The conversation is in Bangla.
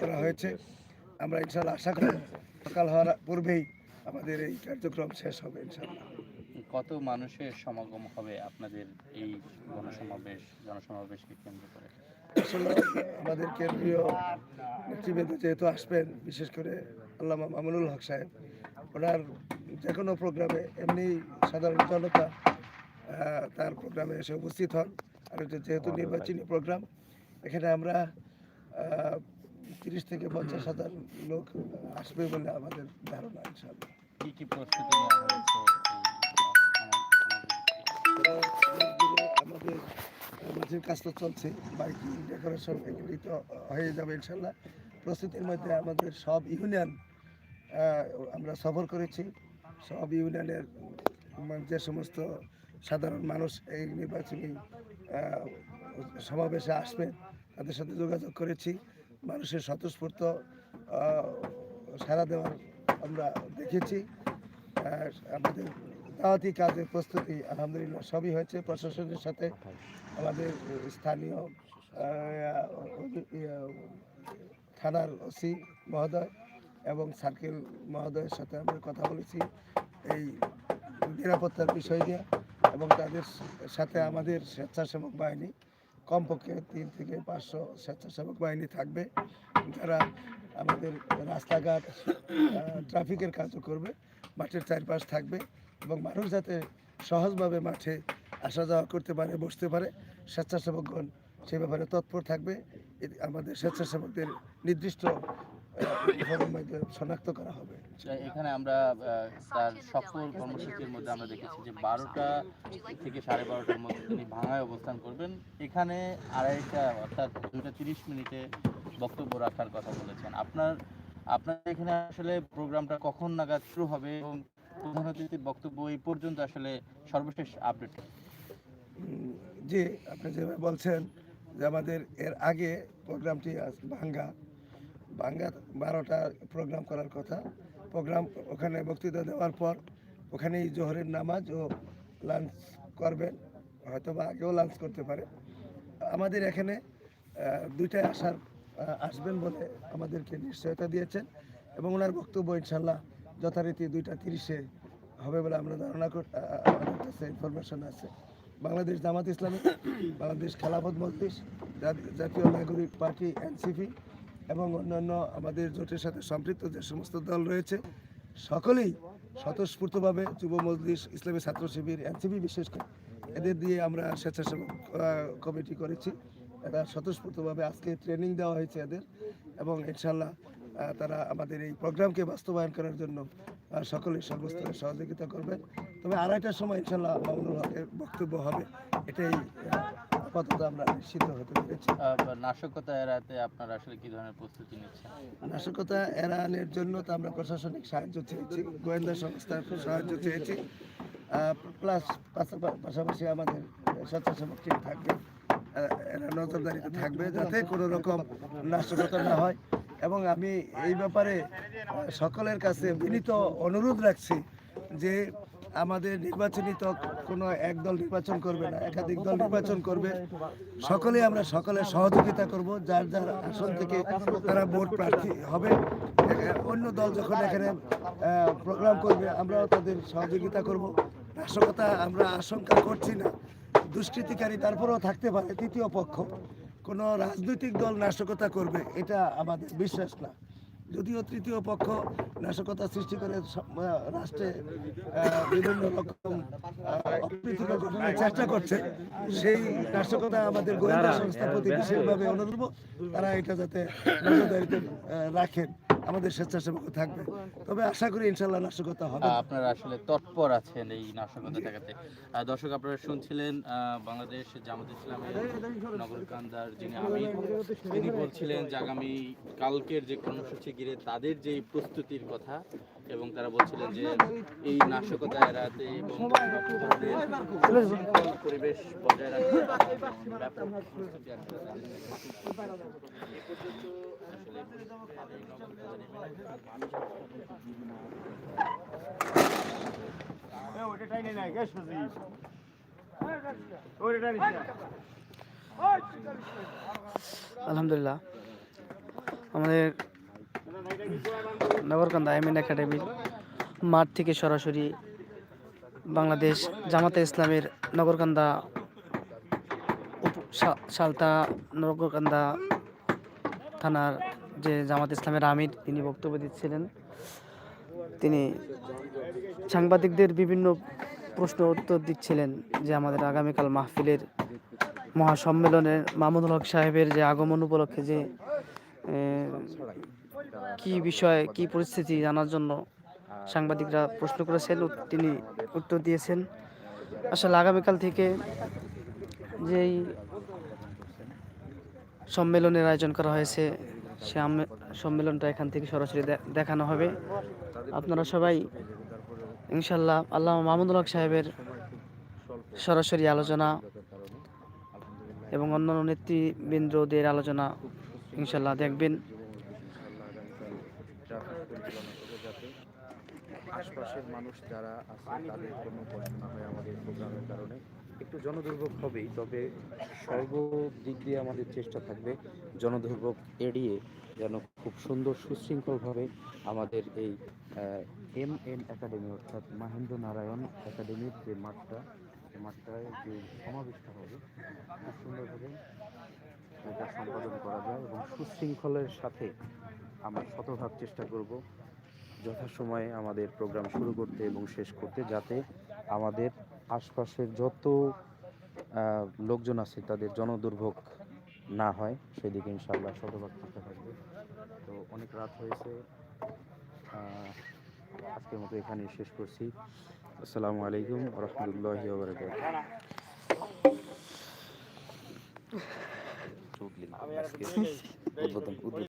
করা হয়েছে। আমরা ইনশাল্লাহ আশা করি সকাল হওয়ার পূর্বেই আমাদের এই কার্যক্রম শেষ হবে ইনশাল্লাহ কত মানুষের সমাগম হবে আপনাদের এই গণসমাবেশ জনসমাবেশকে কেন্দ্র করে? আসলে আমাদের কেন্দ্রীয় নেতৃবৃন্দ যেহেতু আসবেন বিশেষ করে আল্লামা মামুনুল হক সাহেব ওনার যে কোনো প্রোগ্রামে এমনি সাধারণ জনতা তার প্রোগ্রামে এসে উপস্থিত হন। আর যেহেতু নির্বাচনী প্রোগ্রাম এখানে আমরা তিরিশ থেকে পঞ্চাশ হাজার লোক আসবে বলে আমাদের ধারণা ইনশাআল্লাহ। কি কি প্রস্তুতি আমাদের মাঝের কাজ তো চলছে বাইকিং ডেকোরেশন এগুলি তো হয়ে যাবে ইনশাল্লাহ প্রস্তুতির মধ্যে আমাদের সব ইউনিয়ন আমরা সফর করেছি। সব ইউনিয়নের যে সমস্ত সাধারণ মানুষ এই নির্বাচনী সমাবেশে আসবে তাদের সাথে যোগাযোগ করেছি। মানুষের স্বতঃস্ফূর্ত সাড়া দেওয়ার আমরা দেখেছি। আমাদের দাওয়াতি কাজের প্রস্তুতি আলহামদুলিল্লাহ সবই হয়েছে। প্রশাসনের সাথে আমাদের স্থানীয় থানার ওসি মহোদয় এবং সার্কেল মহোদয়ের সাথে আমরা কথা বলেছি এই নিরাপত্তার বিষয় নিয়ে এবং তাদের সাথে আমাদের স্বেচ্ছাসেবক বাহিনী কমপক্ষে তিন থেকে পাঁচশো স্বেচ্ছাসেবক বাহিনী থাকবে। যারা আমাদের রাস্তাঘাট ট্রাফিকের কাজও করবে, মাঠের চারপাশ থাকবে এবং মানুষ যাতে সহজভাবে মাঠে আসা যাওয়া করতে পারে, বসতে পারে, স্বেচ্ছাসেবকগণ সে ব্যাপারে তৎপর থাকবে। আমাদের স্বেচ্ছাসেবকদের নির্দিষ্ট শনাক্ত করা হবে। এখানে আমরা তার সফল কর্মসূচির মধ্যে আমরা দেখেছি যে বারোটা থেকে সাড়ে বারোটার মধ্যে তিনি ভাঙায় অবস্থান করবেন। এখানে আড়াইটা অর্থাৎ দুইটা তিরিশ মিনিটে বক্তব্য রাখার কথা বলেছেন। আপনার আপনার এখানে আসলে প্রোগ্রামটা কখন নাগাদ শুরু হবে এবং প্রধান অতিথির বক্তব্য এই পর্যন্ত আসলে সর্বশেষ আপডেট? জি আপনি যেভাবে বলছেন যে আমাদের এর আগে প্রোগ্রামটি ভাঙ্গা। ভাঙ্গা বারোটা প্রোগ্রাম করার কথা। প্রোগ্রাম ওখানে বক্তৃতা দেওয়ার পর ওখানেই জোহরের নামাজ ও লাঞ্চ করবেন হয়তো বা আগেও লাঞ্চ করতে পারে। আমাদের এখানে দুইটায় আসার আসবেন বলে আমাদেরকে নিশ্চয়তা দিয়েছেন এবং ওনার বক্তব্য ইনশাল্লাহ যথারীতি দুইটা তিরিশে হবে বলে আমরা ধারণা আমাদের কাছে ইনফরমেশন আছে। বাংলাদেশ জামাত ইসলামী, বাংলাদেশ খেলাফত মজলিস জাতীয় নাগরিক পার্টি এনসিপি এবং অন্যান্য আমাদের জোটের সাথে সম্পৃক্ত যে সমস্ত দল রয়েছে সকলেই স্বতঃস্ফূর্তভাবে যুব মজলিস ইসলামী ছাত্র শিবির এনসিপি বিশেষ করে এদের দিয়ে আমরা স্বেচ্ছাসেবক কমিটি করেছি। এরা স্বতঃস্ফূর্তভাবে আজকে ট্রেনিং দেওয়া হয়েছে এদের এবং ইনশাল্লাহ তারা আমাদের এই প্রোগ্রামকে বাস্তবায়ন করার জন্য আহ, সকলেই সর্বস্তরে সহযোগিতা করবেন। তবে আড়াইটার সময় ইনশাল্লাহ মামুনুল হকের বক্তব্য হবে এটাই আপাতত আমরা নিশ্চিত হতে পেরেছি। নাশকতা এড়াতে আপনারা আসলে কি ধরনের প্রস্তুতি নিচ্ছেন? নাশকতা এড়ানোর জন্য তো আমরা প্রশাসনিক সাহায্য চেয়েছি গোয়েন্দা সংস্থার সাহায্য চেয়েছি। প্লাস পাশাপাশি আমাদের স্বেচ্ছাসেবক টিম থাকবে। এরা নজরদারিতে থাকবে যাতে কোনো রকম নাশকতা না হয়। এবং আমি এই ব্যাপারে সকলের কাছে বিনীত অনুরোধ রাখছি যে আমাদের নির্বাচনী তো কোনো এক দল নির্বাচন করবে না, একাধিক দল নির্বাচন করবে। সকলে আমরা সকলের সহযোগিতা করব, যার যার আসন থেকে তারা ভোট প্রার্থী হবে। অন্য দল যখন এখানে প্রোগ্রাম করবে, আমরাও তাদের সহযোগিতা করব। নাশকতা আমরা আশঙ্কা করছি না। দুষ্কৃতিকারী তারপরেও থাকতে পারে, তৃতীয় পক্ষ। কোনো রাজনৈতিক দল নাশকতা করবে, এটা আমাদের বিশ্বাস না। যদিও তৃতীয় পক্ষ নাশকতা সৃষ্টি করে রাষ্ট্রে বিভিন্ন রকম অপ্রীতিকর ঘটনার চেষ্টা করছে, সেই নাশকতা আমাদের গোয়েন্দা সংস্থার প্রতি বিশেষভাবে অনুরূপ। তারা এটা যাতে নজরদারিতে রাখেন। আমাদের স্বেচ্ছাসেবক থাকবে। তবে আশা করি ইনশাল্লাহ নাশকতা হবে। আপনারা আসলে তৎপর আছেন এই নাশকতা ঠেকাতে। দর্শক আপনারা শুনছিলেন আহ, বাংলাদেশ জামাত ইসলামের নগর কান্দার যিনি আমি তিনি বলছিলেন যে আগামী কালকের যে কর্মসূচি ঘিরে তাদের যে প্রস্তুতির কথা এবং তারা বলছিলেন যে এই নাশকতা এড়াতে এবং পরিবেশ বজায় রাখতে আলহামদুলিল্লাহ। আমাদের নগরকান্দা এমএন একাডেমির মাঠ থেকে সরাসরি বাংলাদেশ জামাতে ইসলামের নগরকান্দা সালতা নগরকান্দা থানার যে জামাত ইসলামের আমির, তিনি বক্তব্য দিচ্ছিলেন। তিনি সাংবাদিকদের বিভিন্ন প্রশ্ন উত্তর দিচ্ছিলেন যে আমাদের আগামীকাল মাহফিলের মহাসম্মেলনের মামুনুল হক সাহেবের যে আগমন উপলক্ষে যে কি বিষয়, কি পরিস্থিতি জানার জন্য সাংবাদিকরা প্রশ্ন করেছেন তিনি উত্তর দিয়েছেন। আসলে আগামীকাল থেকে যেই সম্মেলনের আয়োজন করা হয়েছে, সে সম্মেলনটা এখান থেকে সরাসরি দেখানো হবে। আপনারা সবাই, ইনশাল্লাহ আল্লাহ মাহমুদুল হক সাহেবের সরাসরি আলোচনা এবং অন্যান্য নেতৃবৃন্দদের আলোচনা ইনশাল্লাহ দেখবেন। আশপাশের মানুষ যারা আছে, তাদের কোনো কষ্ট না হয় আমাদের একটু জনদুর্ভোগ হবেই, তবে সর্বদিক দিয়ে আমাদের চেষ্টা থাকবে জনদুর্ভোগ এড়িয়ে যেন খুব সুন্দর সুশৃঙ্খলভাবে আমাদের এই এম এন একাডেমি অর্থাৎ মাহেন্দ্র নারায়ণ একাডেমির যে মাঠটা সে মাঠটায় যে সমাবেশটা হবে, খুব সুন্দরভাবে এটা সম্পাদন করা যায় এবং সুশৃঙ্খলের সাথে আমরা শতভাগ চেষ্টা করব যথাসময়ে আমাদের প্রোগ্রাম শুরু করতে এবং শেষ করতে যাতে আমাদের আশপাশের যত লোকজন আছে তাদের জনদুর্ভোগ না হয়, সেদিকে ইনশাআল্লাহ শতভাগ চেষ্টা থাকবে তো অনেক রাত হয়েছে আজকের মতো এখানেই শেষ করছি। আসসালামু আলাইকুম রহমতুল্লাহি উদ্বোধন